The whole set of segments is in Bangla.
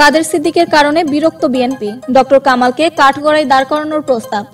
কাদের সিদ্দিকের কারণে বিরক্ত বিএনপি? ডক্টর কামালকে কাঠগড়ায় দাঁড় করানোর প্রস্তাব।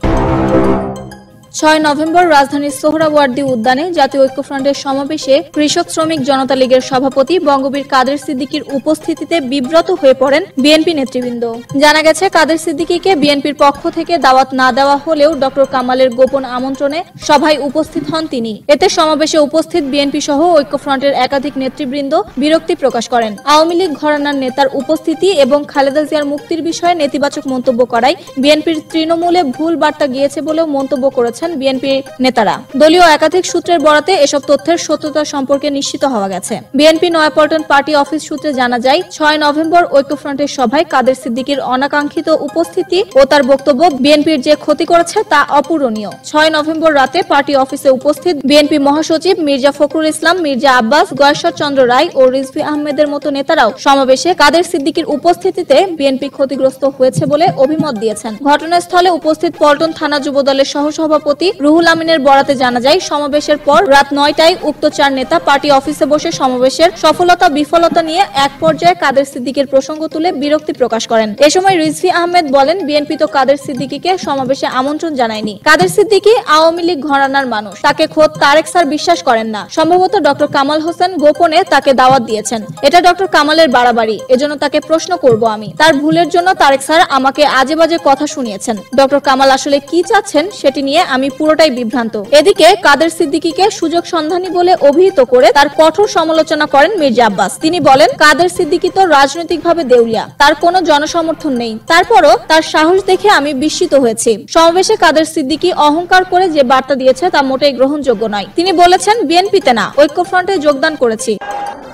ছয় নভেম্বর রাজধানীর সোহরাওয়ার্দী উদ্যানে জাতীয় ঐক্যফ্রন্টের সমাবেশে কৃষক শ্রমিক জনতা লীগের সভাপতি বঙ্গবীর কাদের সিদ্দিকীর উপস্থিতিতে বিব্রত হয়ে পড়েন বিএনপি নেতৃবৃন্দ। জানা গেছে, কাদের সিদ্দিকীকে বিএনপির পক্ষ থেকে দাওয়াত না দেওয়া হলেও ডক্টর কামালের গোপন আমন্ত্রণে সভায় উপস্থিত হন তিনি। এতে সমাবেশে উপস্থিত বিএনপি সহ ঐক্যফ্রন্টের একাধিক নেতৃবৃন্দ বিরক্তি প্রকাশ করেন। আওয়ামী লীগ ঘরানার নেতার উপস্থিতি এবং খালেদা জিয়ার মুক্তির বিষয়ে নেতিবাচক মন্তব্য করায় বিএনপির তৃণমূলে ভুল বার্তা গিয়েছে বলেও মন্তব্য করেছেন বিএনপি নেতারা। দলীয় একাধিক সূত্রের বরাতে এসব তথ্যের সত্যতা সম্পর্কে নিশ্চিত হওয়া গেছে। বিএনপি নয়াপল্টন পার্টি অফিস সূত্রে জানা যায়, ছয় নভেম্বর ঐক্যফ্রন্টের সভায় কাদের সিদ্দিকির অনাকাঙ্ক্ষিত উপস্থিতি ও তার বক্তব্য বিএনপির যে ক্ষতি করেছে তা অপূরণীয়। ছয় নভেম্বর রাতে পার্টি অফিসে উপস্থিত বিএনপি মহাসচিব মির্জা ফখরুল ইসলাম, মির্জা আব্বাস, গয়েশ্বর চন্দ্র রায় ও রিজভি আহমেদের মতো নেতারাও সমাবেশে কাদের সিদ্দিকির উপস্থিতিতে বিএনপি ক্ষতিগ্রস্ত হয়েছে বলে অভিমত দিয়েছেন। ঘটনাস্থলে উপস্থিত পল্টন থানা যুবদলের সহসভাপতি রুহুল আমিনের বরাতে জানা যায়, সমাবেশের পর রাত নয়টায় উক্ত চার নেতা পার্টি অফিসে বসে সমাবেশের সফলতা, বিফলতা নিয়ে এক পর্যায়ে কাদের সিদ্দিকের প্রসঙ্গ তুলে বিরক্তি প্রকাশ করেন। এ সময় রিজভি আহমেদ বলেন, বিএনপি তো কাদের সিদ্দিকিকে সমাবেশে আমন্ত্রণ জানায়নি। কাদের সিদ্দিকি আওয়ামী লীগ ঘরানার মানুষ। তাকে খোদ তারেক স্যার বিশ্বাস করেন না। সম্ভবত ডক্টর কামাল হোসেন গোপনে তাকে দাওয়াত দিয়েছেন। এটা ডক্টর কামালের বাড়াবাড়ি। এজন্য তাকে প্রশ্ন করব আমি। তার ভুলের জন্য তারেক স্যার আমাকে আজে বাজে কথা শুনিয়েছেন। ডক্টর কামাল আসলে কি চাচ্ছেন সেটি নিয়ে আমি পুরোটাই বিভ্রান্ত। এদিকে কাদের সিদ্দিকিকে সুযোগ সন্ধানী বলে অভিহিত করে তার কঠোর সমালোচনা করেন মির্জা আব্বাস। তিনি বলেন, কাদের সিদ্দিকি তো রাজনৈতিকভাবে দেউলিয়া, তার কোনো জনসমর্থন নেই। তারপরও তার সাহস দেখে আমি বিস্মিত হয়েছি। সমাবেশে কাদের সিদ্দিকি অহংকার করে যে বার্তা দিয়েছে তা মোটেই গ্রহণযোগ্য নয়। তিনি বলেছেন, বিএনপিতে না, ঐক্যফ্রন্টে যোগদান করেছি।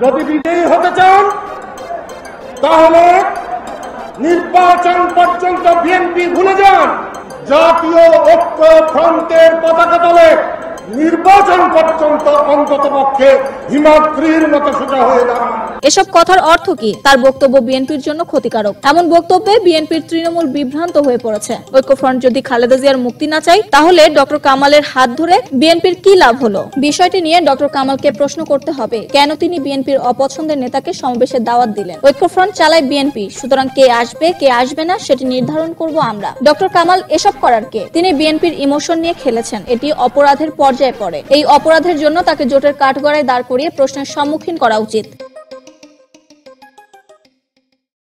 যদি বিজয়ী হতে চান, তাহলে নির্বাচন পর্যন্ত বিএনপি ভুলে যান। জাতীয় ঐক্য ফ্রন্টের পতাকা তলে নির্বাচন পর্যন্ত অন্তত পক্ষে হিমাদ্রির মতো সোজা হয়ে দাঁড়ান। এসব কথার অর্থ কি? তার বক্তব্য বিএনপির জন্য ক্ষতিকারক। এমন বক্তব্যে বিএনপির তৃণমূল বিভ্রান্ত হয়ে পড়েছে। ঐক্যফ্রন্ট যদি খালেদা জিয়ার মুক্তি না চায়, তাহলে ডক্টর কামালের হাত ধরে বিএনপির কি লাভ হলো? বিষয়টি নিয়ে ডক্টর কামালকে প্রশ্ন করতে হবে, কেন তিনি বিএনপির অপছন্দের নেতাকে সমাবেশে দাওয়াত দিলেন? ঐক্যফ্রন্ট চালায় বিএনপি, সুতরাং কে আসবে কে আসবে না, সেটি নির্ধারণ করব আমরা। ডক্টর কামাল, এসব করার কে? তিনি বিএনপির ইমোশন নিয়ে খেলেছেন। এটি অপরাধের পর্যায়ে পড়ে। এই অপরাধের জন্য তাকে জোটের কাঠগড়ায় দাঁড় করিয়ে প্রশ্নের সম্মুখীন করা উচিত।